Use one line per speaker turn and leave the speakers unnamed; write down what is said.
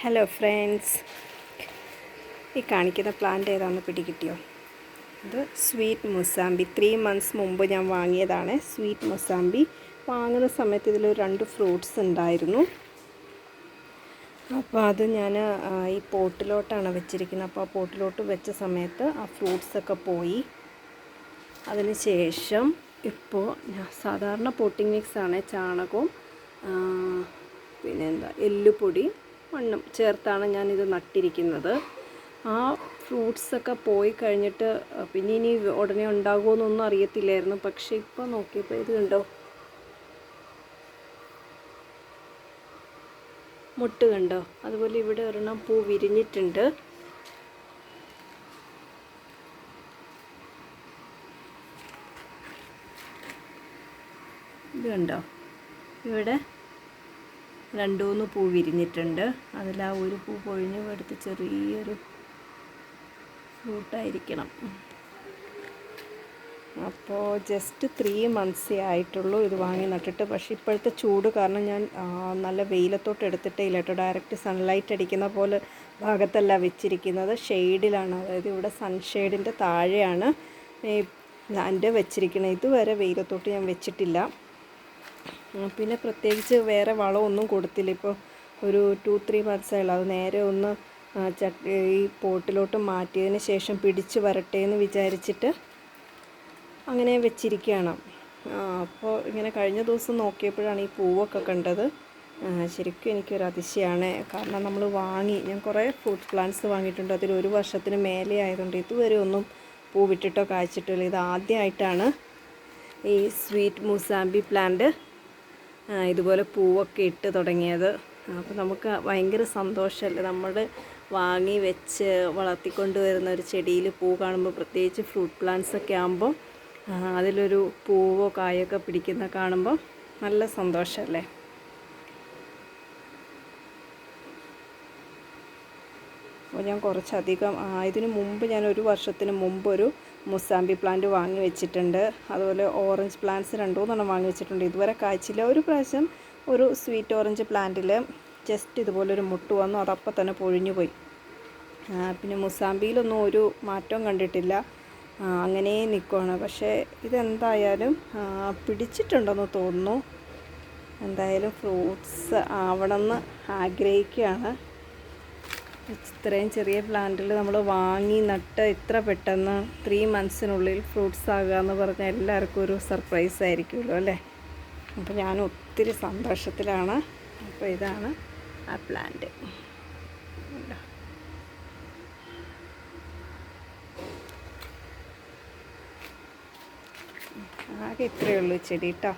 Hello friends ഈ കാണിക്കുന്ന plant ഏതാണെന്ന് പിടികിട്ടിയോ? ഇത് സ്വീറ്റ് മുസാമ്പി ത്രീ മന്ത്സ് മുമ്പ് ഞാൻ വാങ്ങിയതാണ് സ്വീറ്റ് മുസാമ്പി വാങ്ങുന്ന സമയത്ത് ഇതിൽ രണ്ട് ഫ്രൂട്ട്സ് ഉണ്ടായിരുന്നു. അപ്പോൾ അത് ഞാൻ ഈ പോട്ടിലോട്ടാണ് വെച്ചിരിക്കുന്നത്. അപ്പോൾ ആ പോട്ടിലോട്ട് വെച്ച സമയത്ത് ആ ഫ്രൂട്ട്സൊക്കെ പോയി. അതിന് ശേഷം ഇപ്പോൾ സാധാരണ പോട്ടിംഗ് മിക്സാണ് ചാണകവും പിന്നെന്താ എല്ലുപൊടി മണ്ണും ചേർത്താണ് ഞാനിത് നട്ടിരിക്കുന്നത്. ആ ഫ്രൂട്ട്സൊക്കെ പോയി കഴിഞ്ഞിട്ട് പിന്നെ ഇനി ഉടനെ ഉണ്ടാകുമോയെന്നൊന്നും അറിയത്തില്ലായിരുന്നു. പക്ഷേ ഇപ്പോൾ നോക്കിയപ്പോൾ ഇത് കണ്ടോ? മുട്ട് കണ്ടോ? അതുപോലെ ഇവിടെ ഒരെണ്ണം പൂ വിരിഞ്ഞിട്ടുണ്ട്. ഇത് കണ്ടോ? ഇവിടെ രണ്ട് മൂന്ന് പൂ വിരിഞ്ഞിട്ടുണ്ട്. അതിൽ ആ ഒരു പൂ പൊഴിഞ്ഞ് എടുത്ത് ചെറിയൊരു ഫ്രൂട്ടായിരിക്കണം. അപ്പോൾ ജസ്റ്റ് ത്രീ മന്ത്സേ ആയിട്ടുള്ളൂ ഇത് വാങ്ങി നട്ടിട്ട്. പക്ഷേ ഇപ്പോഴത്തെ ചൂട് കാരണം ഞാൻ നല്ല വെയിലത്തോട്ട് എടുത്തിട്ടേ ഇല്ല കേട്ടോ. ഡയറക്റ്റ് സൺലൈറ്റ് അടിക്കുന്ന പോലെ ഭാഗത്തല്ല വെച്ചിരിക്കുന്നത്. ഷെയ്ഡിലാണ് അതായത് ഇവിടെ സൺഷെയ്ഡിന്റെ താഴെയാണ്. പ്ലാന്റ് വെച്ചിരിക്കുന്നത് ഇതുവരെ വെയിലത്തോട്ട് ഞാൻ വെച്ചിട്ടില്ല. പിന്നെ പ്രത്യേകിച്ച് വേറെ വളമൊന്നും കൊടുത്തില്ല. ഇപ്പോൾ ഒരു ടു ത്രീ മന്ത്സ് ആയുള്ളൂ. അത് നേരെ ഒന്ന് ഈ പോട്ടിലോട്ട് മാറ്റിയതിന് ശേഷം പിടിച്ച് വരട്ടെ എന്ന് വിചാരിച്ചിട്ട് അങ്ങനെ വെച്ചിരിക്കുകയാണ്. അപ്പോൾ ഇങ്ങനെ കഴിഞ്ഞ ദിവസം നോക്കിയപ്പോഴാണ് ഈ പൂവൊക്കെ കണ്ടത്. ശരിക്കും എനിക്കൊരു അതിശയമാണ് കാരണം നമ്മൾ വാങ്ങി ഞാൻ കുറേ ഫ്രൂട്ട് പ്ലാന്റ്സ് വാങ്ങിയിട്ടുണ്ട്. അതിൽ ഒരു വർഷത്തിന് മേലെ ആയതുകൊണ്ട് ഇതുവരെ ഒന്നും പൂവിട്ടിട്ടോ കായ്ച്ചിട്ടോ ഇല്ല. ഇത് ആദ്യമായിട്ടാണ് ഈ സ്വീറ്റ് മൂസാമ്പി പ്ലാന്റ് ഇതുപോലെ പൂവൊക്കെ ഇട്ട് തുടങ്ങിയത്. അപ്പോൾ നമുക്ക് ഭയങ്കര സന്തോഷമല്ലേ നമ്മൾ വാങ്ങി വെച്ച് വളർത്തിക്കൊണ്ട് വരുന്ന ഒരു ചെടിയിൽ പൂ കാണുമ്പോൾ പ്രത്യേകിച്ച് ഫ്രൂട്ട് പ്ലാന്റ്സ് ഒക്കെ ആകുമ്പോൾ അതിലൊരു പൂവോ കായൊക്കെ പിടിക്കുന്ന കാണുമ്പോൾ നല്ല സന്തോഷമല്ലേ അപ്പോൾ ഞാൻ കുറച്ചധികം ഇതിന് മുമ്പ് ഞാൻ ഒരു വർഷത്തിന് മുമ്പ് ഒരു മുസാമ്പി പ്ലാന്റ് വാങ്ങി വെച്ചിട്ടുണ്ട്. അതുപോലെ ഓറഞ്ച് പ്ലാന്റ്സ് രണ്ടു മൂന്നെണ്ണം വാങ്ങി വെച്ചിട്ടുണ്ട്. ഇതുവരെ കായ്ച്ചില്ല. ഒരു പ്രാവശ്യം ഒരു സ്വീറ്റ് ഓറഞ്ച് പ്ലാന്റിൽ ജസ്റ്റ് ഇതുപോലൊരു മുട്ട് വന്നു. അതപ്പം തന്നെ പൊഴിഞ്ഞു പോയി. പിന്നെ മുസാമ്പിയിലൊന്നും ഒരു മാറ്റവും കണ്ടിട്ടില്ല. അങ്ങനെ നിൽക്കുവാണ് പക്ഷേ ഇതെന്തായാലും പിടിച്ചിട്ടുണ്ടെന്ന് തോന്നുന്നു. എന്തായാലും ഫ്രൂട്ട്സ് ആവണമെന്ന് ആഗ്രഹിക്കുകയാണ്. ഇത്രയും ചെറിയ പ്ലാന്റിൽ നമ്മൾ വാങ്ങി നട്ട് ഇത്ര പെട്ടെന്ന് ത്രീ മന്ത്സിനുള്ളിൽ ഫ്രൂട്ട്സ് ആകുക എന്ന് പറഞ്ഞാൽ എല്ലാവർക്കും ഒരു സർപ്രൈസ് ആയിരിക്കുമല്ലോ അല്ലേ? അപ്പോൾ ഞാൻ ഒത്തിരി സന്തോഷത്തിലാണ്. അപ്പോൾ ഇതാണ് ആ പ്ലാന്റ് ആകെ ഇത്രയേ ഉള്ളൂ ചെടി കേട്ടോ.